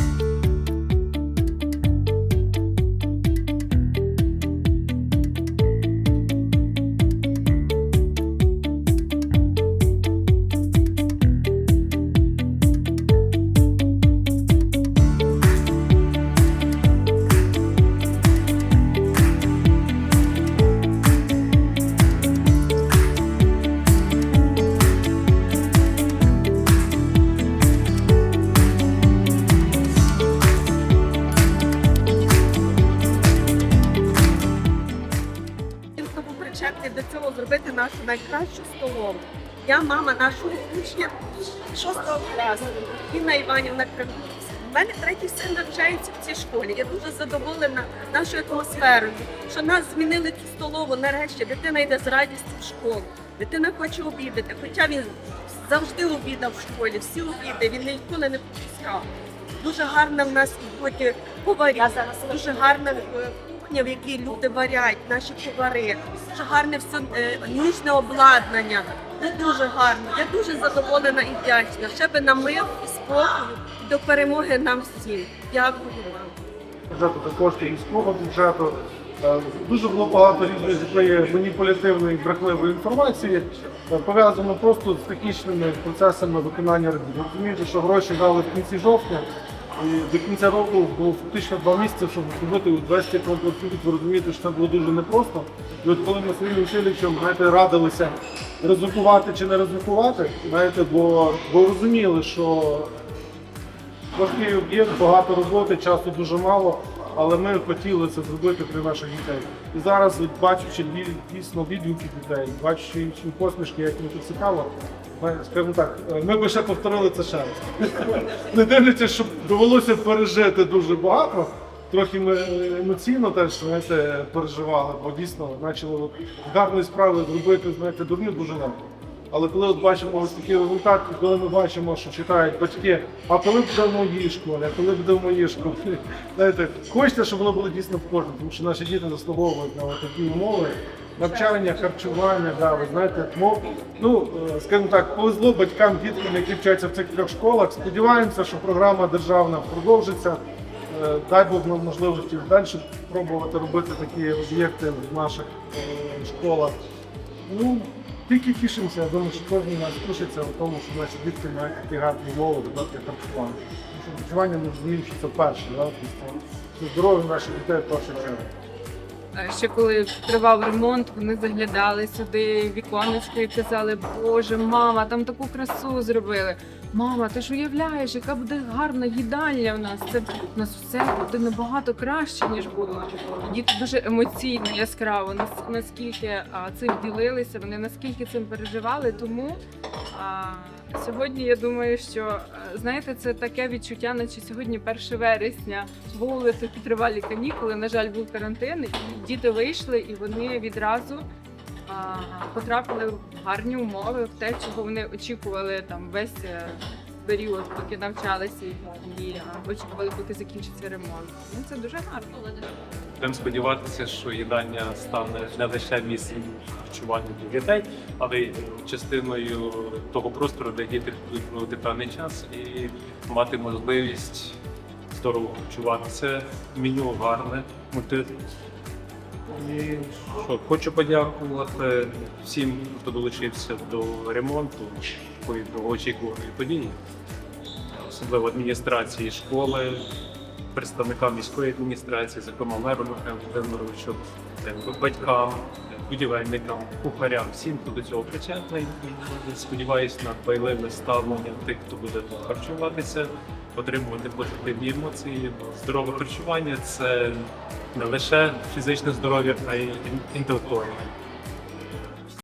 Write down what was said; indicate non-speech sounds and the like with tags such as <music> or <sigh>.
Він до цього зробити нашу найкращу столову. Я мама нашого учня шостого класу, Інна Іванівна Кривусь. У мене третій син навчається в цій школі. Я дуже задоволена нашою атмосферою, що нас змінили цю столову. Нарешті дитина йде з радістю в школу. Дитина хоче обідати, хоча він завжди обідав в школі, всі обіди, він ніколи не пропускав. Дуже гарна в нас сьогодні поварі. Дуже гарна е, кухня, в якій люди варять, наші повари. Дуже гарне все е, ніжне обладнання. Це дуже гарно. Я дуже задоволена і вдячна. Ще би на мир і спокою до перемоги нам всім. Дякую вам. бюджету та кошти міського бюджету. Е, Дуже було багато різної маніпулятивної брехливої інформації, е, пов'язано просто з технічними процесами виконання робіт. Розумієте, що гроші дали в кінці жовтня, і до кінця року було фактично два місяці, щоб зробити 20 конкурсів. Ви розумієте, що це було дуже непросто. І от коли ми своїм училищем знаєте, радилися ризикувати чи не ризикувати, знаєте, бо, бо розуміли, що Важкий об'єкт, багато роботи, часу дуже мало, але ми хотіли це зробити для наших дітей. І зараз, дій- дійсно відгуки дітей, бачачи їхні посмішки, як їм це цікаво, ми, скажімо так, ми би ще повторили це ще раз. <laughs> Не дивлячись, що довелося пережити дуже багато. Трохи ми емоційно теж знаєте, переживали, бо дійсно почали гарні справи зробити, знаєте, дурні дуже легко. Але коли от бачимо ось такий результат, коли ми бачимо, що читають батьки, а коли буде в моїй школі, а коли буде в моїй школі, знаєте, хочеться, щоб воно було дійсно в кожному, тому що наші діти заслуговують на такі умови. Навчання, харчування, да, ви знаєте, мов, ну, е, скажімо так, повезло батькам, діткам, які вчаться в цих трьох школах. Сподіваємося, що програма державна продовжиться. Е, Дай Бог нам можливості далі пробувати робити такі об'єкти в наших е, школах. Ну, тільки тішимося, я думаю, що кожен нас тішиться в тому, що наші дітки мають такі гарні умови, додатки харчування. Тому що харчування ми що це перше, да? тобто, здоров'я наших дітей перше чергу. Ще коли тривав ремонт, вони заглядали сюди віконечко і казали, Боже, мама, там таку красу зробили. Мама, ти ж уявляєш, яка буде гарна їдальня в нас. Це у нас все буде набагато краще, ніж було. Діти дуже емоційно, яскраво, нас, наскільки а, цим ділилися, вони наскільки цим переживали. Тому а, сьогодні я думаю, що знаєте, це таке відчуття, наче сьогодні 1 вересня були такі тривалі канікули. На жаль, був карантин, і діти вийшли, і вони відразу потрапили в гарні умови, в те, чого вони очікували там весь е, період, поки навчалися і, і очікували, поки закінчиться ремонт. Ну це дуже гарно. Будемо сподіватися, що їдання стане не лише місцем харчування для дітей, але й частиною того простору, де діти будуть проводити певний час і мати можливість здорово харчуватися. Меню гарне, що, хочу подякувати всім, хто долучився до ремонту такої довгоочікуваної події, особливо адміністрації школи, представникам міської адміністрації, зокрема меру Володимировичу, батькам, будівельникам, кухарям, всім, хто до цього причетний. І сподіваюся на дбайливе ставлення тих, хто буде тут харчуватися, отримувати позитивні емоції. Здорове харчування це не лише фізичне здоров'я, а й інтелектуальне.